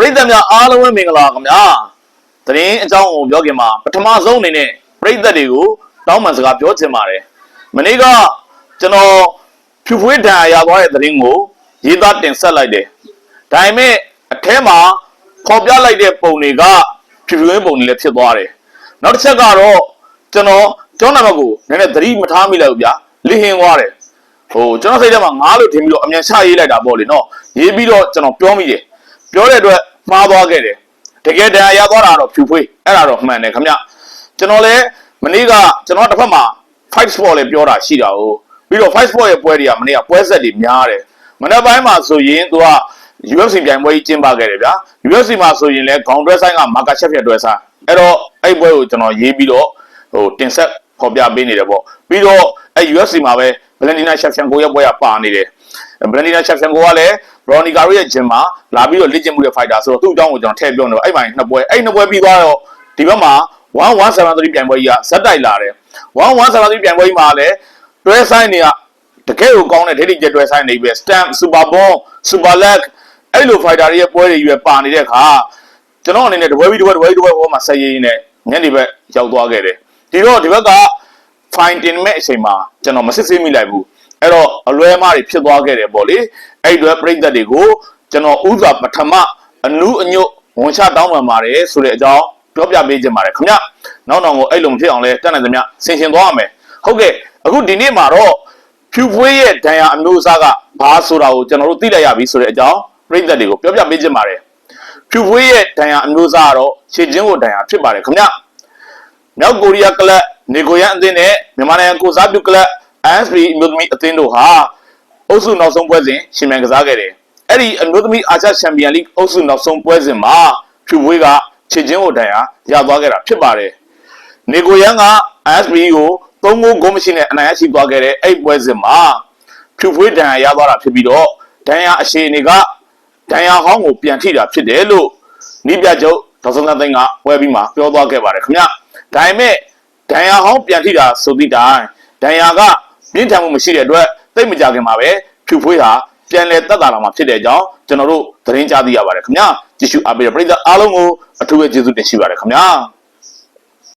ပရိသတ်များအားလုံးပဲမင်္ဂလာခင်ဗျာသတင်းအကြောင်းကိုပြောခင်မှာပထမဆုံးအနေနဲ့ပရိသတ်တွေကိုတောင်းပန်စကားပြောချင်ပါတယ်မနေ့ကကျွန်တော်ဖြူဖွေးဒဏ်ရာရသွားတဲ့သတင်းကိုရေးသားတင်ဆက်လိုက်တယ်ဒါပေမဲ့အထဲမှာဖော်ပြလိုက်တဲ့ပုံတွေကဖြူဖြူပုံတွေလည်းဖြစ်သွားတယ်နောက်တစ်ချက်ကတော့ကျွန်တော်ကျောင်းနာမကိုနည်းနည်းသတိမထားမိလိုက်ဘူးဗျာလိဟင်သွားတယ်ဟိုကျွန်တော်စိတ်ထဲမှာငားလို့ထင်ပြီးတော့အမြန်ချရေးလိုက်တာပေါ့လေနော်ရေးပြီးတော့ကျွန်တော်ပြောမိတယ် ပြောတဲ့အတွက်မှားသွားခဲ့တယ်တကယ်တရားရသွားတာတော့ဖြူဖွေးအဲ့ဒါတော့မှန်တယ်ခင်ဗျကျွန်တော်လည်းမနေ့ကကျွန်တော်တစ်ဖက်မှာ fight sport လည်းပြောတာရှိတာ哦ပြီးတော့ fight sport ရဲ့ပွဲတွေကမနေ့ကပွဲဆက်တွေများတယ်မနေ့ပိုင်းမှာဆိုရင်သူက UFC ပြိုင်ပွဲကြီးကျင်းပခဲ့တယ်ဗျာ UFC မှာဆိုရင်လည်းခေါင်းတွဲဆိုင်ကမာကာချက်ဖြတ်တွဲဆိုင်အဲ့တော့အဲ့ပွဲကိုကျွန်တော်ရေးပြီးတော့ဟိုတင်ဆက်ဖော်ပြပေးနေတယ်ပေါ့ပြီးတော့အဲ့ UFC မှာပဲ Valentina Shevchenko ရဲ့ပွဲကပါနေတယ် ဗလန်တီနာချက်ဖျန်ကိုကလည်းဘရော်နီကာတို့ရဲ့ဂျင်မှာလာပြီးတော့လေ့ကျင့်မှုတဲ့ဖိုက်တာဆိုတော့သူ့အကြောင်းကိုကျွန်တော်ထည့်ပြောနေတော့အဲ့မှာနှစ်ပွဲအဲ့နှစ်ပွဲပြီးသွားတော့ဒီဘက်မှာ1173ပြိုင်ပွဲကြီးကဇက်တိုက်လာတယ်1173ပြိုင်ပွဲကြီးမှာလည်းတွဲဆိုင်တွေကတကယ်ကိုကောင်းတဲ့ဒိဋ္ဌိကျတွဲဆိုင်တွေပဲ stamp super bond super leg အဲ့လိုဖိုက်တာတွေရဲ့ပွဲတွေကြီးပဲပါနေတဲ့အခါကျွန်တော်အနေနဲ့တပွဲပြီးတပွဲတပွဲပြီးတပွဲဟောမှာဆက်ရင်းနဲ့ညနေဘက်ရောက်သွားခဲ့တယ်ဒီတော့ဒီဘက်က fine တင်မဲ့အချိန်မှာကျွန်တော်မစစ်ဆေးမိလိုက်ဘူး အဲ့တော့အလွဲမားတွေဖြစ်သွားခဲ့တယ်ပေါ့လေအဲ့ဒီအတွက်ပြိသက်တွေကိုကျွန်တော်ဥစွာပထမအနုအညွတ်ဝန်ချတောင်းပန်ပါတယ်ဆိုတဲ့အကြောင်းပြောပြပေးခြင်းပါတယ်ခင်ဗျနောက်တော့ကိုအဲ့လိုမဖြစ်အောင်လဲတက်နိုင်သမျှဆင်ရှင်သွားရမယ်ဟုတ်ကဲ့အခုဒီနေ့မှာတော့ဖြူဖွေးရဲ့ဒဏ်ရာအမျိုးအစားကဘာဆိုတာကိုကျွန်တော်တို့သိလိုက်ရပြီဆိုတဲ့အကြောင်းပြိသက်တွေကိုပြောပြပေးခြင်းပါတယ်ဖြူဖွေးရဲ့ဒဏ်ရာအမျိုးအစားကတော့ခြေချင်းကိုဒဏ်ရာဖြစ်ပါတယ်ခင်ဗျမြောက်ကိုရီးယားကလပ်နေကိုရန်အသင်းနဲ့မြန်မာနိုင်ငံကိုစားပြုကလပ် ASB အမျိုးသမီးအသင်းတို့ဟာအုပ်စုနောက်ဆုံးပွဲစဉ်ရှင်မြန်ကစားခဲ့တယ်။အဲ့ဒီအမျိုးသမီးအာရှချန်ပီယံလိအုပ်စုနောက်ဆုံးပွဲစဉ်မှာဖြူဘွေးကခြေချင်းကိုတန်ရာရသွားခဲ့တာဖြစ်ပါတယ်။နေကိုရန်က ASB ကို3ဂိုးဂိုးမရှိနဲ့အနိုင်ရရှိသွားခဲ့တဲ့အဲ့ပွဲစဉ်မှာဖြူဘွေးတန်ရာရသွားတာဖြစ်ပြီးတော့တန်ရာအရှိန်တွေကတန်ရာဟောင်းကိုပြန်ထိတာဖြစ်တယ်လို့နိပြချုပ်ဒေါက်တာသိန်းကပွဲပြီးမှပြောသွားခဲ့ပါတယ်ခင်ဗျ။ဒါပေမဲ့ဒဏ်ရာဟောင်းပြန်ထိတာဆိုသည့်တိုင်ဒဏ်ရာက ပြင်းထန်မှုမရှိတဲ့အတွက်သိပ်မကြခင်မှာပဲဖြူဖွေးဟာပြန်လဲတက်တာလာမှာဖြစ်တဲ့အကြောင်းကျွန်တော်တို့သတင်းကြားသိရပါတယ်ခင်ဗျာကြည့်ရှုအားပေးတဲ့ပရိသတ်အားလုံးကိုအထူးပဲကျေးဇူးတင်ရှိပါတယ်ခင်ဗျာ